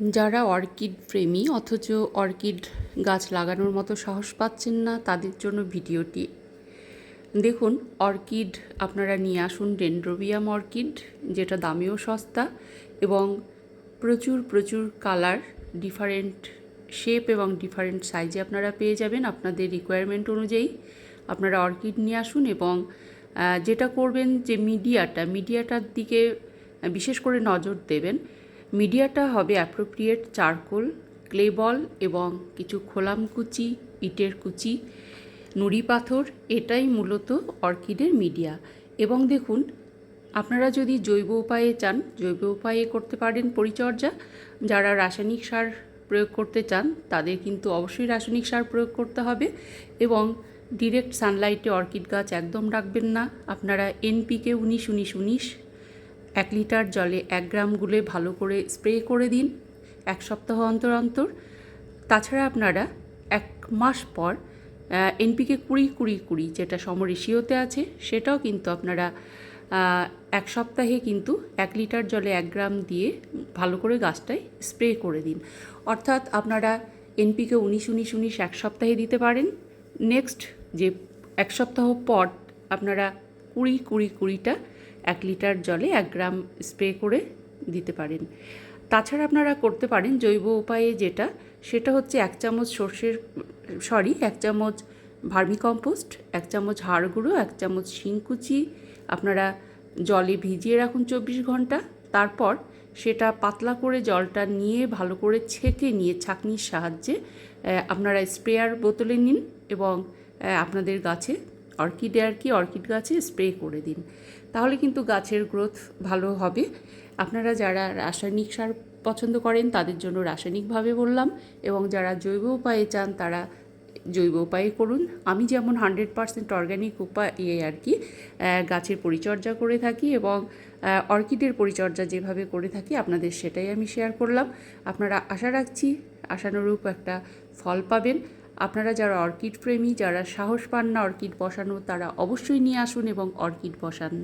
যারা অর্কিড প্রেমী, অথচ অর্কিড গাছ লাগানোর মতো সাহস পাচ্ছেন না, তাদের জন্য ভিডিওটি দেখুন। অর্কিড আপনারা নিয়ে আসুন ডেন্ড্রোবিয়াম অর্কিড, যেটা দামেও সস্তা এবং প্রচুর প্রচুর কালার ডিফারেন্ট শেপ এবং ডিফারেন্ট সাইজে আপনারা পেয়ে যাবেন আপনাদের রিকোয়ারমেন্ট অনুযায়ী। আপনারা অর্কিড নিয়ে আসুন এবং যেটা করবেন যে মিডিয়াটা মিডিয়াটার দিকে বিশেষ করে নজর দেবেন। মিডিয়াটা হবে অ্যাপ্রোপ্রিয়েট চারকোল ক্লে বল এবং কিছু খোলাম কুচি, ইটের কুচি, নুড়ি পাথর, এটাই মূলত অর্কিডের মিডিয়া। এবং দেখুন, আপনারা যদি জৈব উপায়ে চান, জৈব উপায়ে করতে পারেন পরিচর্যা। যারা রাসায়নিক সার প্রয়োগ করতে চান, তাদের কিন্তু অবশ্যই রাসায়নিক সার প্রয়োগ করতে হবে এবং ডিরেক্ট সানলাইটে অর্কিড গাছ একদম রাখবেন না। আপনারা এনপিকে উনিশ উনিশ উনিশ এক লিটার জলে এক গ্রাম গুলে ভালো করে স্প্রে করে দিন, এক সপ্তাহ অন্তর অন্তর। তাছাড়া আপনারা এক মাস পর এনপিকে কুড়ি কুড়ি কুড়ি যেটা সমরেশিওতে আছে, সেটাও কিন্তু আপনারা এক সপ্তাহে কিন্তু এক লিটার জলে এক গ্রাম দিয়ে ভালো করে গাছটায় স্প্রে করে দিন। অর্থাৎ আপনারা এনপিকে উনিশ উনিশ উনিশ এক সপ্তাহে দিতে পারেন। নেক্সট যে এক সপ্তাহ পর আপনারা কুড়ি কুড়ি কুড়িটা এক লিটার জলে এক গ্রাম স্প্রে করে দিতে পারেন। তাছাড়া আপনারা করতে পারেন জৈব উপায়ে যেটা, সেটা হচ্ছে এক চামচ সর্ষের, সরি, এক চামচ ভার্মিকম্পোস্ট এক চামচ হাড় গুঁড়ো, এক চামচ শিংকুচি আপনারা জলে ভিজিয়ে রাখুন চব্বিশ ঘণ্টা। তারপর সেটা পাতলা করে জলটা নিয়ে ভালো করে ছেঁকে নিয়ে ছাঁকনির সাহায্যে আপনারা স্প্রেয়ার বোতলে নিন এবং আপনাদের গাছে অর্কিডে আর কি, অর্কিড গাছে স্প্রে করে দিন। তাহলে কিন্তু গাছের গ্রোথ ভালো হবে। আপনারা যারা রাসায়নিক সার পছন্দ করেন, তাদের জন্য রাসায়নিকভাবে বললাম, এবং যারা জৈব উপায়ে চান, তারা জৈব উপায়ে করুন। আমি যেমন হান্ড্রেড পারসেন্ট অর্গ্যানিক উপায়ে আর কি গাছের পরিচর্যা করে থাকি এবং অর্কিডের পরিচর্যা যেভাবে করে থাকি, আপনাদের সেটাই আমি শেয়ার করলাম। আপনারা আশা রাখছি, আশানুরূপ একটা ফল পাবেন। আপনারা যারা অর্কিড প্রেমী যারা সাহস পান না অর্কিড বসানো, তারা অবশ্যই নিয়ে আসুন এবং অর্কিড বসান।